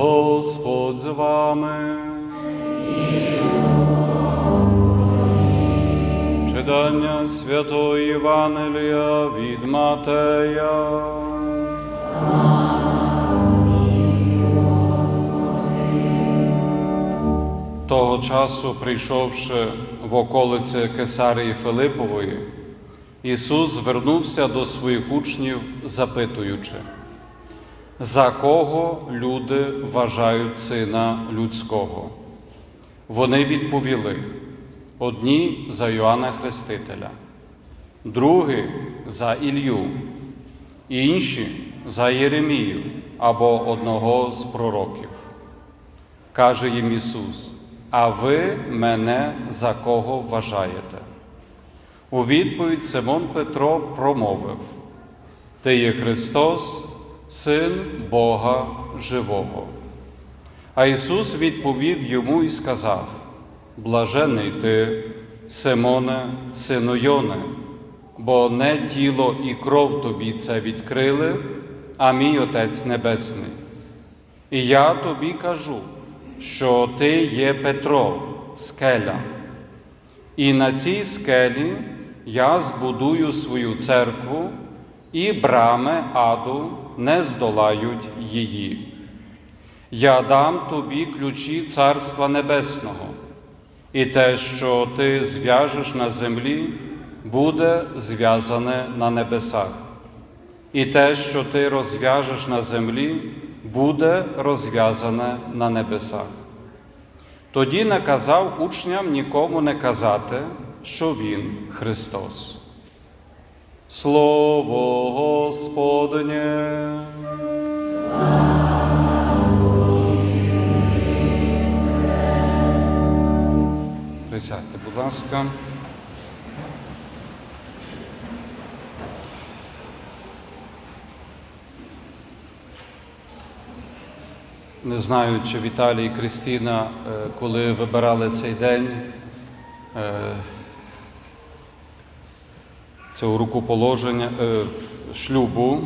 Господь з вами. Читання Святого Євангелія від Матея. Того часу, прийшовши в околиці Кесарії Филипової, Ісус звернувся до своїх учнів, запитуючи, за кого люди вважають Сина Людського? Вони відповіли: одні за Йоанна Хрестителя, другі за Ілью, інші за Єремію або одного з пророків. Каже їм Ісус, а ви мене за кого вважаєте? У відповідь Симон Петро промовив: Ти є Христос, Син Бога Живого. А Ісус відповів йому і сказав: Блажений ти, Симоне, сину Йоне, бо не тіло і кров тобі це відкрили, а мій Отець Небесний. І я тобі кажу, що ти є Петро, скеля, і на цій скелі я збудую свою церкву, і брами аду не здолають її. Я дам тобі ключі Царства Небесного, і те, що ти зв'яжеш на землі, буде зв'язане на небесах, і те, що ти розв'яжеш на землі, буде розв'язане на небесах. Тоді наказав учням нікому не казати, що Він Христос. Слово Господнє. Присядьте, будь ласка. Не знаю, чи Віталій і Кристина, е, коли вибирали цей день е, цього рукоположення е, шлюбу,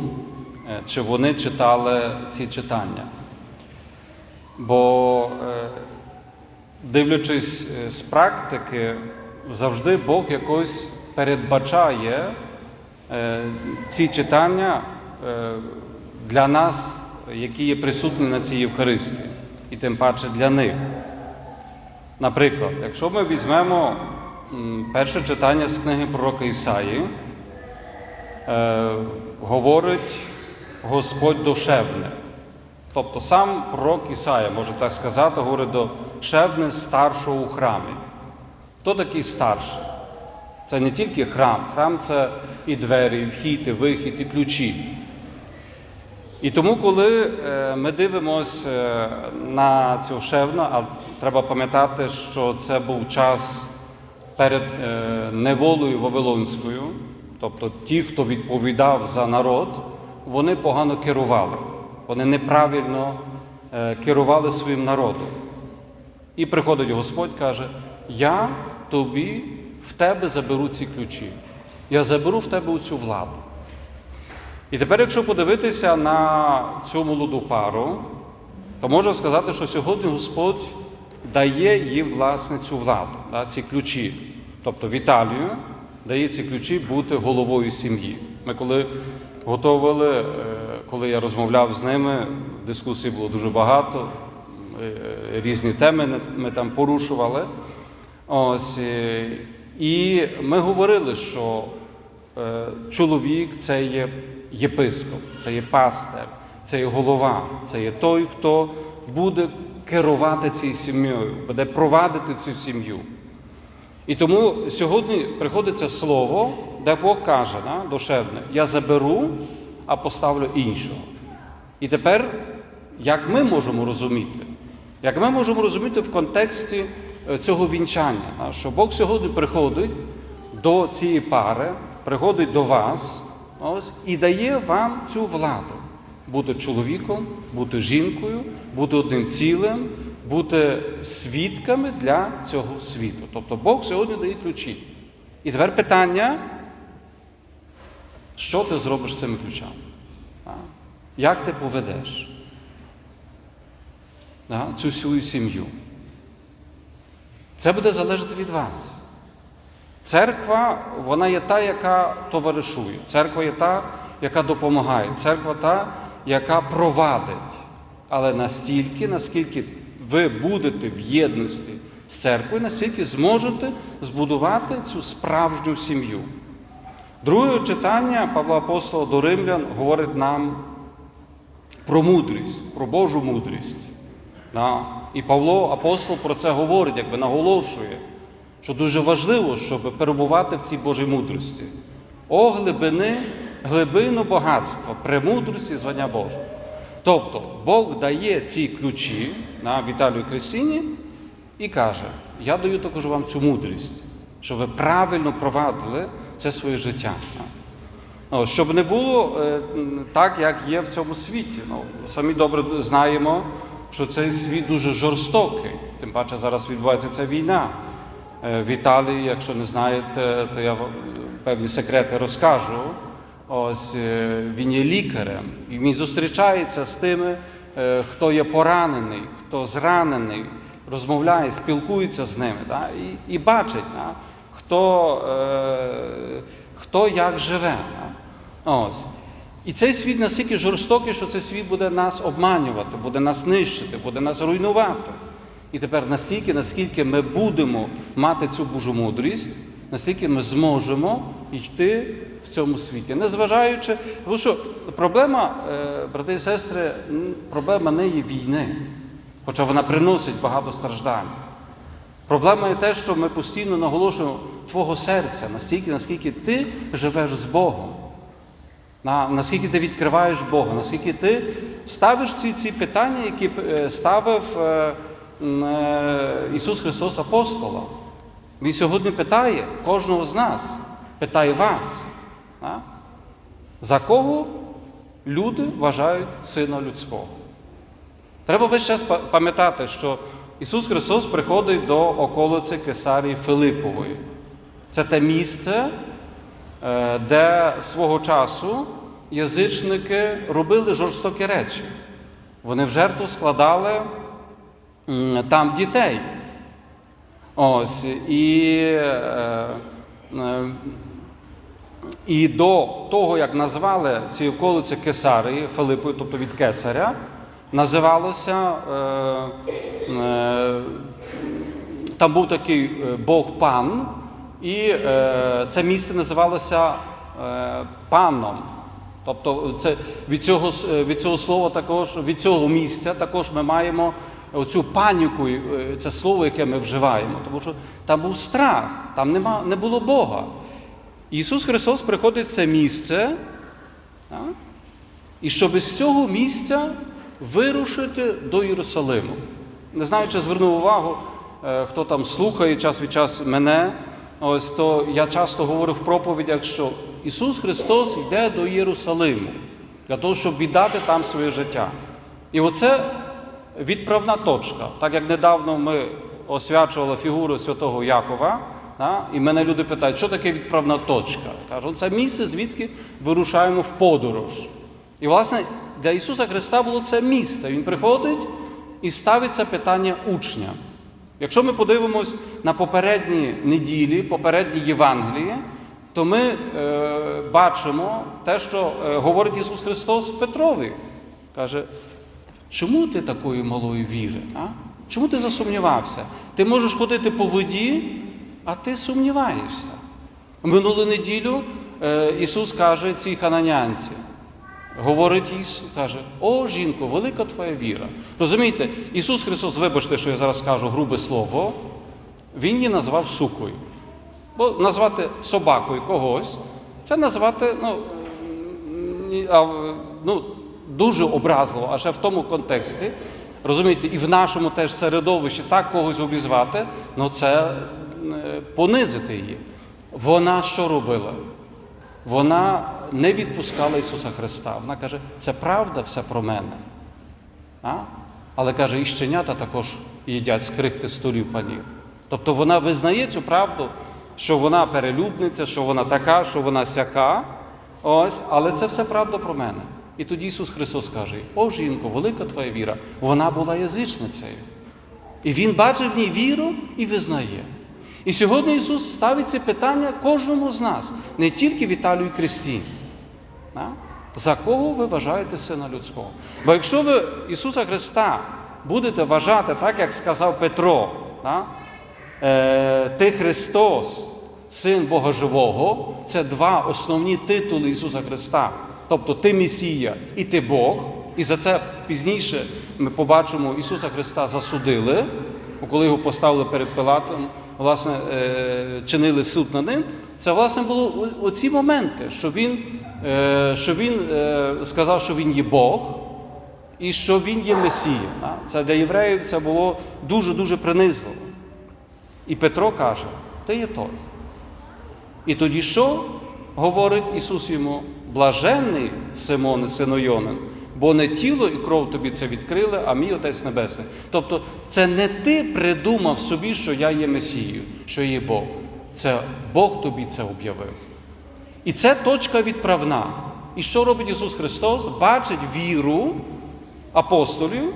е, чи вони читали ці читання. Бо, е, дивлячись з практики, завжди Бог якось передбачає ці читання для нас, які є присутні на цій Євхаристії, і тим паче для них. Наприклад, якщо ми візьмемо перше читання з книги пророка Ісаї, говорить Господь до Шевне. Тобто сам пророк Ісая, може так сказати, говорить до Шевне старшого у храмі. Хто такий старший? Це не тільки храм, храм це і двері, і вхід, і вихід, і ключі. І тому, коли е, ми дивимося е, на цю шевну, а треба пам'ятати, що це був час перед е, неволею Вавилонською, тобто ті, хто відповідав за народ, вони погано керували, вони неправильно е, керували своїм народом. І приходить Господь каже: Я тобі в тебе заберу ці ключі, я заберу в тебе цю владу. І тепер, якщо подивитися на цю молоду пару, то можна сказати, що сьогодні Господь дає їм власне цю владу, ці ключі. Тобто Віталію дає ці ключі бути головою сім'ї. Ми коли готували, е, коли я розмовляв з ними, дискусій було дуже багато, е, різні теми ми там порушували. Ось, е, і ми говорили, що чоловік це є єпископ, це є пастир, це є голова, це є той, хто буде керувати цією сім'єю, буде провадити цю сім'ю. І тому сьогодні приходиться слово, де Бог каже да, душевне, я заберу, а поставлю іншого. І тепер, як ми можемо розуміти? Як ми можемо розуміти в контексті е, цього вінчання, да, що Бог сьогодні приходить до цієї пари, приходить до вас ось, і дає вам цю владу бути чоловіком, бути жінкою, бути одним цілим, бути свідками для цього світу. Тобто Бог сьогодні дає ключі. І тепер питання, що ти зробиш з цими ключами? Як ти поведеш? цю свою сім'ю. Це буде залежати від вас. Церква, вона є та, яка товаришує. Церква є та, яка допомагає. Церква та, яка провадить. Але настільки, наскільки ви будете в єдності з церквою, настільки зможете збудувати цю справжню сім'ю. Друге читання Павла Апостола до Римлян говорить нам про мудрість, про Божу мудрість. І Павло Апостол про це говорить, якби наголошує, що дуже важливо, щоб перебувати в цій Божій мудрості. О глибини, глибину багатства, премудрості звання Божого. Тобто Бог дає ці ключі на Віталію Кресіні і каже: Я даю також вам цю мудрість, щоб ви правильно провадили це своє життя. О, Щоб не було е, так, як є в цьому світі. Ну, самі добре знаємо, що цей світ дуже жорстокий. Тим паче зараз відбувається ця війна. Е, В Італії, якщо не знаєте, то я вам певні секрети розкажу. Ось е, він є лікарем, і він зустрічається з тими, е, хто є поранений, хто зранений, розмовляє, спілкується з ними, да? і, і бачить, да? хто, е, хто як живе. Да? Ось. І цей світ настільки жорстокий, що цей світ буде нас обманювати, буде нас нищити, буде нас руйнувати. І тепер настільки, наскільки ми будемо мати цю Божу мудрість, настільки ми зможемо йти в цьому світі. Незважаючи, тому що проблема, е, брати і сестри, проблема не є війни, хоча вона приносить багато страждань. Проблема є те, що ми постійно наголошуємо Твого серця, настільки, наскільки ти живеш з Богом. На, наскільки ти відкриваєш Бога, наскільки ти ставиш ці, ці питання, які е, ставив е, Ісус Христос апостола. Він сьогодні питає кожного з нас, питає вас. а? За кого люди вважають Сина Людського? Треба весь час пам'ятати, що Ісус Христос приходить до околиці Кесарії Филипової. Це те місце, е, де свого часу язичники робили жорстокі речі. Вони в жертву складали там дітей. Ось, і, е, е, і до того, як назвали ці околиці Кесарії, Филиппою, тобто від Кесаря, називалося, е, там був такий Бог пан, і це місце називалося паном. Тобто це, від, цього, від цього слова також, від цього місця також ми маємо оцю паніку, е, це слово, яке ми вживаємо, тому що там був страх, там нема, не було Бога. Ісус Христос приходить в це місце, так? і щоб з цього місця вирушити до Єрусалиму. Не знаю, чи звернув увагу, е, хто там слухає час від часу мене. Ось то я часто говорю в проповідях, що Ісус Христос йде до Єрусалиму для того, щоб віддати там своє життя. І оце відправна точка. Так як недавно ми освячували фігуру святого Якова, да, і мене люди питають, що таке відправна точка? Кажу, це місце, звідки вирушаємо в подорож. І, власне, для Ісуса Христа було це місце. Він приходить і ставить це питання учня. Якщо ми подивимось на попередні неділі, попередні Євангелії, то ми е, бачимо те, що е, говорить Ісус Христос Петрові. Каже, чому ти такої малої віри? А? Чому ти засумнівався? Ти можеш ходити по воді, а ти сумніваєшся. Минулу неділю е, Ісус каже цій хананянці, говорить їй, каже, о жінко, велика твоя віра. Розумієте, Ісус Христос, вибачте, що я зараз скажу грубе слово, Він її назвав сукою. Бо назвати собакою когось, це назвати ну, а, ну, дуже образливо, а ще в тому контексті. Розумієте, і в нашому теж середовищі так когось обізвати, ну це е, понизити її. Вона що робила? Вона не відпускала Ісуса Христа. Вона каже, це правда все про мене. А? Але каже, і щенята також їдять з крихти столів панів. Тобто вона визнає цю правду, що вона перелюбниця, що вона така, що вона сяка. Ось, але це все правда про мене. І тоді Ісус Христос каже: О, жінко, велика твоя віра, вона була язичницею. І Він бачив в ній віру і визнає. І сьогодні Ісус ставить це питання кожному з нас, не тільки Віталію Крістіні. За кого ви вважаєте Сина Людського? Бо якщо ви Ісуса Христа будете вважати так, як сказав Петро, да? е, ти Христос, Син Бога Живого, це два основні титули Ісуса Христа. Тобто ти Месія і ти Бог. І за це пізніше ми побачимо, Ісуса Христа засудили, коли його поставили перед Пилатом, власне, е, чинили суд над ним. Це власне було оці моменти, що він, е, що він е, сказав, що він є Бог і що він є Месія. Це для євреїв це було дуже-дуже принизливо. І Петро каже: Ти є той. І тоді що говорить Ісус йому? Блаженний Симоне, сину Йонин, бо не тіло і кров тобі це відкрили, а мій Отець Небесний. Тобто, це не ти придумав собі, що я є Месією, що є Бог. Це Бог тобі це об'явив. І це точка відправна. І що робить Ісус Христос? Бачить віру апостолів,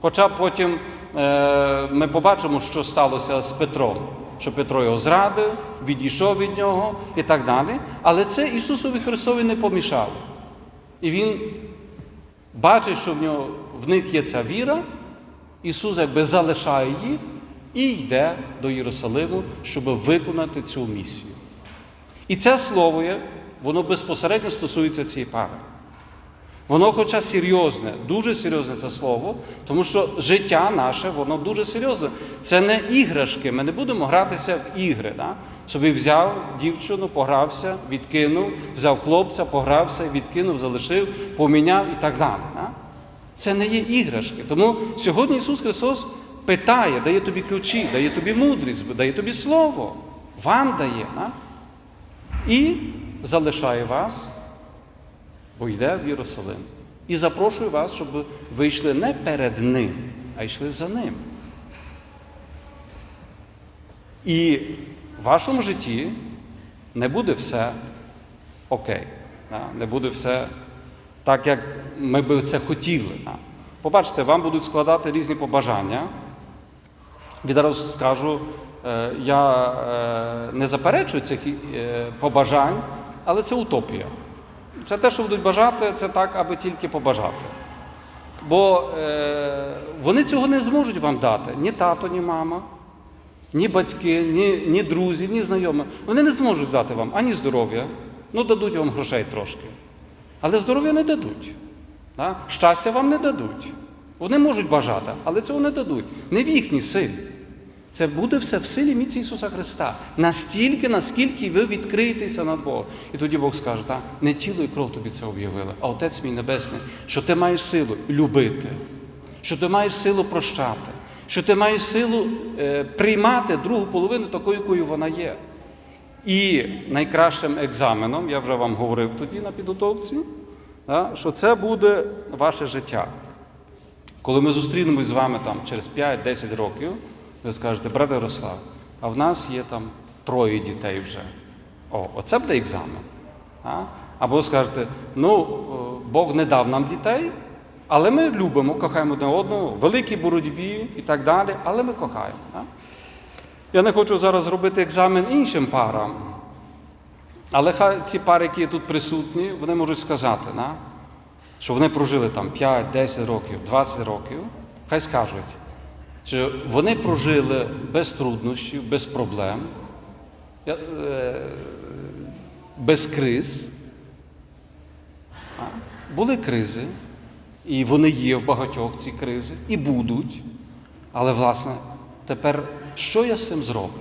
хоча потім е, ми побачимо, що сталося з Петром, що Петро його зрадив, відійшов від нього і так далі. Але це Ісусові Христові не помішало. І Він бачить, що в, нього, в них є ця віра, Ісус якби залишає їх і йде до Єрусалиму, щоб виконати цю місію. І це слово, воно безпосередньо стосується цієї пари. Воно, хоча серйозне, дуже серйозне це слово, тому що життя наше, воно дуже серйозне. Це не іграшки. Ми не будемо гратися в ігри. Да? Собі взяв дівчину, погрався, відкинув, взяв хлопця, погрався, відкинув, залишив, поміняв і так далі. Да? Це не є іграшки. Тому сьогодні Ісус Христос питає, дає тобі ключі, дає тобі мудрість, дає тобі слово. Вам дає. Да? І залишає вас бо йде в Єрусалим. І запрошую вас, щоб ви йшли не перед ним, а йшли за ним. І в вашому житті не буде все окей. Не буде все так, як ми би це хотіли. Побачите, вам будуть складати різні побажання. Відразу скажу, е, я е, не заперечую цих е, побажань, але це утопія. Це те, що будуть бажати, це так, аби тільки побажати. Бо е, вони цього не зможуть вам дати ні тато, ні мама, ні батьки, ні, ні друзі, ні знайомі. Вони не зможуть дати вам ані здоров'я, ну дадуть вам грошей трошки. Але здоров'я не дадуть. Да? Щастя вам не дадуть. Вони можуть бажати, але цього не дадуть. Не в їхній силі. Це буде все в силі міці Ісуса Христа. Настільки, наскільки ви відкриєтеся над Богом. І тоді Бог скаже, так, не тіло і кров тобі це об'явили, а Отець мій Небесний, що ти маєш силу любити, що ти маєш силу прощати, що ти маєш силу е, приймати другу половину такою, якою вона є. І найкращим екзаменом, я вже вам говорив тоді на підготовці, да, що це буде ваше життя. Коли ми зустрінемось з вами там через 5-10 років, ви скажете, брате Ярослав, а в нас є там троє дітей вже. О, оце буде екзамен. А? Або скажете, ну, е, Бог не дав нам дітей, але ми любимо, кохаємо одне одного, великій боротьбі і так далі, але ми кохаємо. А? Я не хочу зараз зробити екзамен іншим парам. Але хай ці пари, які тут присутні, вони можуть сказати, да? що вони прожили там 5, 10 років, 20 років, хай скажуть, що вони прожили без труднощів, без проблем, е, без криз. Були кризи, і вони є в багатьох ці кризи, і будуть. Але, власне, тепер що я з цим зроблю?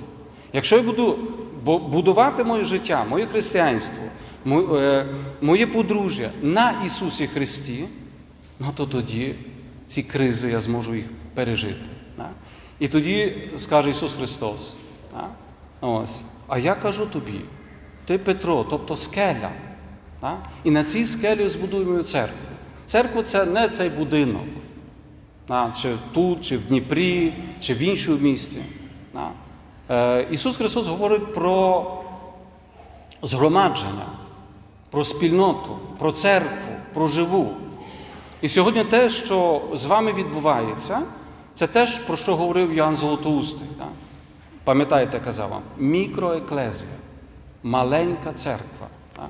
Якщо я буду будувати моє життя, моє християнство, е, моє подружжя на Ісусі Христі, ну то тоді ці кризи я зможу їх пережити. І тоді скаже Ісус Христос. Ось. А я кажу тобі, ти Петро, тобто скеля. І на цій скелі збудуємо церкву. Церква це не цей будинок. Чи тут, чи в Дніпрі, чи в іншому місці. Е, Ісус Христос говорить про згромадження, про спільноту, про церкву, проживу. І сьогодні те, що з вами відбувається, це теж про що говорив Йоанн Золотоустий. Да? Пам'ятаєте, казав вам, мікроеклезія, маленька церква. Да?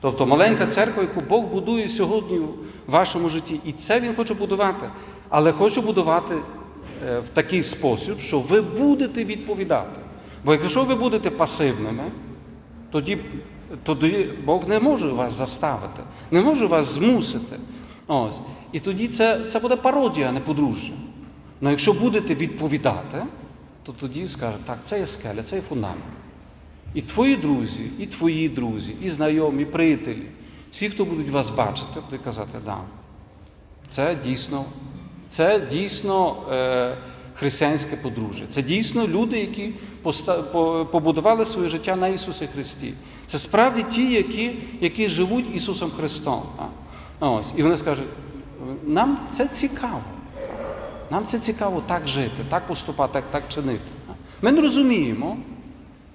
Тобто маленька церква, яку Бог будує сьогодні в вашому житті. І це Він хоче будувати. Але хоче будувати е, в такий спосіб, що ви будете відповідати. Бо якщо ви будете пасивними, тоді, тоді Бог не може вас заставити, не може вас змусити. Ось. І тоді це, це буде пародія, а не подружжя. Ну якщо будете відповідати, то тоді скаже, так, це є скеля, це є фундамент. І твої друзі, і твої друзі, і знайомі, і приятелі, всі, хто будуть вас бачити, будуть казати, да, це дійсно, це дійсно е, християнське подружжя. Це дійсно люди, які побудували своє життя на Ісусі Христі. Це справді ті, які, які живуть Ісусом Христом. Ось. І вони скажуть, нам це цікаво. Нам це цікаво так жити, так поступати, так, так чинити. Ми не розуміємо,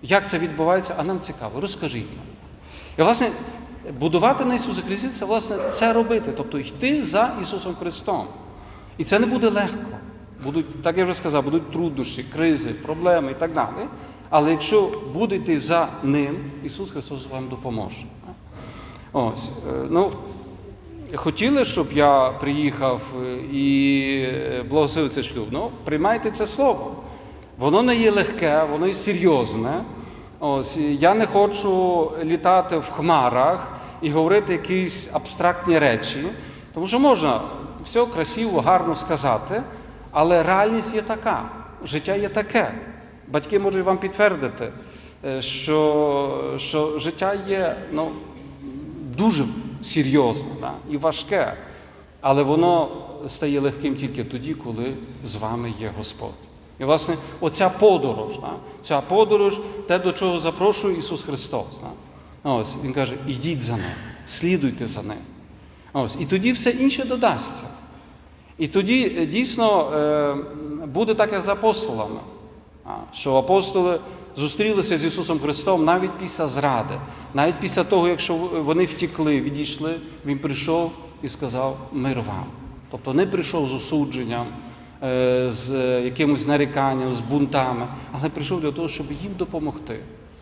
як це відбувається, а нам цікаво. Розкажіть нам. І, власне, будувати на Ісусі Христі це власне це робити, тобто йти за Ісусом Христом. І це не буде легко. Будуть, так я вже сказав, будуть труднощі, кризи, проблеми і так далі. Але якщо будете за Ним, Ісус Христос вам допоможе. Ось. е, Ну, хотіли, щоб я приїхав е, і е, благословив цей шлюб. Ну, приймайте це слово. Воно не є легке, воно є серйозне. Ось, я не хочу літати в хмарах і говорити якісь абстрактні речі, тому що можна все красиво, гарно сказати, але реальність є така, життя є таке. Батьки можуть вам підтвердити, е, що, що життя є ну, дуже серйозне да, і важке, але воно стає легким тільки тоді, коли з вами є Господь. І, власне, оця подорож, да, ця подорож, те, до чого запрошує Ісус Христос. Да. Ось, Він каже, ідіть за ним, слідуйте за ним. Ось, і тоді все інше додасться. І тоді е, дійсно е, буде так, як з апостолами, що апостоли зустрілися з Ісусом Христом навіть після зради, навіть після того, якщо вони втікли, відійшли, Він прийшов і сказав мир вам. Тобто не прийшов з осудженням, е, з е, якимось наріканням, з бунтами, але прийшов для того, щоб їм допомогти.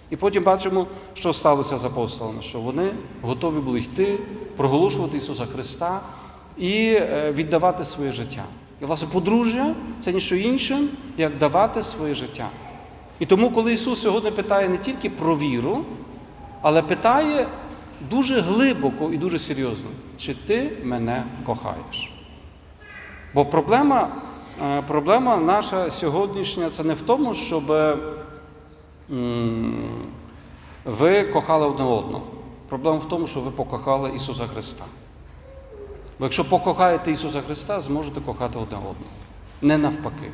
І потім бачимо, що сталося з апостолами, що вони готові були йти, проголошувати Ісуса Христа і е, віддавати своє життя. І, власне, подружжя це ніщо інше, як давати своє життя. І тому, коли Ісус сьогодні питає не тільки про віру, але питає дуже глибоко і дуже серйозно, чи ти мене кохаєш? Бо проблема, е, проблема наша сьогоднішня це не в тому, щоб ви кохали одне одного. Проблема в тому, що ви покохали Ісуса Христа. Бо якщо покохаєте Ісуса Христа, зможете кохати одне одного. Не навпаки.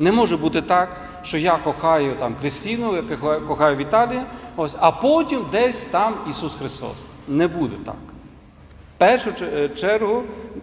Не може бути так, що я кохаю там Кристину, я кохаю- Віталія, ось, а потім десь там Ісус Христос. Не буде так. В першу чергу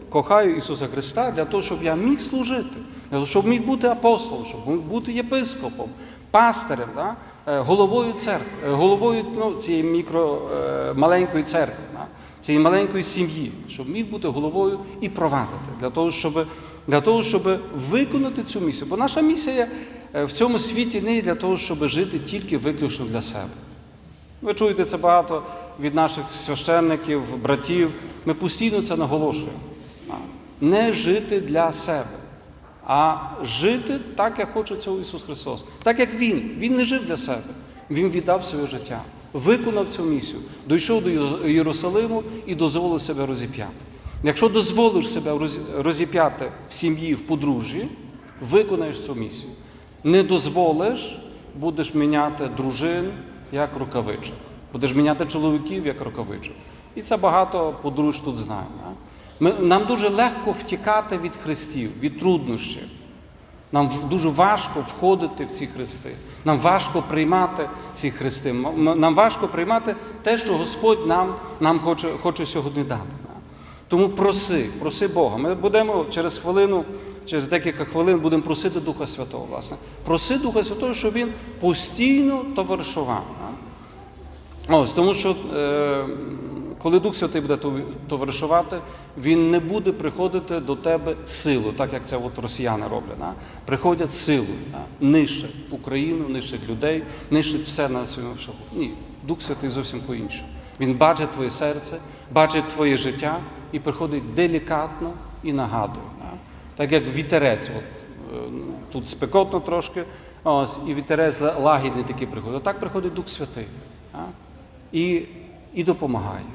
кохаю Ісуса Христа для того, щоб я міг служити, для того, щоб міг бути апостолом, щоб міг бути єпископом, пастирем, да? е, головою церкви, е, головою ну, цієї мікро, е, маленької церкви, да? цієї маленької сім'ї, щоб міг бути головою і провадити, для того, щоб, для того, щоб виконати цю місію. Бо наша місія е, в цьому світі не є для того, щоб жити тільки виключно для себе. Ви чуєте це багато від наших священників, братів. Ми постійно це наголошуємо. Не жити для себе, а жити так, як хоче цього Ісус Христос. Так як Він. Він не жив для себе. Він віддав своє життя, виконав цю місію, дійшов до Єрусалиму і дозволив себе розіп'яти. Якщо дозволиш себе розіп'яти в сім'ї, в подружжі, виконаєш цю місію. Не дозволиш, будеш міняти дружин як рукавичок. Будеш міняти чоловіків як рукавичок. І це багато подружж тут знає. нам дуже легко втікати від хрестів, від труднощів. Нам дуже важко входити в ці хрести. Нам важко приймати ці хрести. Нам важко приймати те, що Господь нам, нам хоче, хоче сьогодні дати. Тому проси, проси Бога. Ми будемо через хвилину, через декілька хвилин будемо просити Духа Святого, власне. Проси Духа Святого, щоб він постійно товаришував. Ось, тому що е, коли Дух Святий буде товаришувати, він не буде приходити до тебе силу, так як це от росіяни роблять. Да? Приходять силу, да? нищать Україну, нищать людей, нищать все на своєму. Ні, Дух Святий зовсім по-іншому. Він бачить твоє серце, бачить твоє життя і приходить делікатно і нагадує. Да? Так як вітерець, от, е, тут спекотно трошки, ось, і вітерець лагідний такий приходить. Так приходить Дух Святий. Да? І, і допомагає,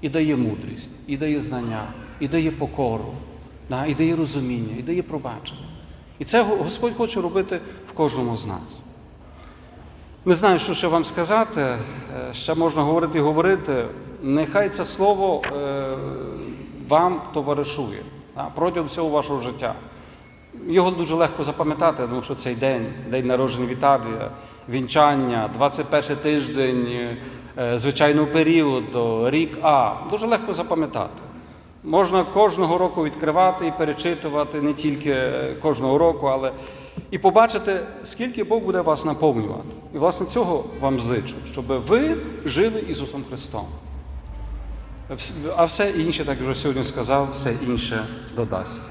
і дає мудрість, і дає знання, і дає покору, да? і дає розуміння, і дає пробачення. І це Господь хоче робити в кожному з нас. Не знаю, що ще вам сказати. Е, Ще можна говорити і говорити. Нехай це слово е, вам товаришує протягом всього вашого життя. Його дуже легко запам'ятати, тому що цей день, день народження Віталія, вінчання, 21 тиждень е, звичайного періоду, рік А. Дуже легко запам'ятати. Можна кожного року відкривати і перечитувати не тільки кожного року, але і побачите, скільки Бог буде вас наповнювати. І власне цього вам зичу, щоб ви жили Ісусом Христом. А все інше, так вже сьогодні сказав, все інше додасться.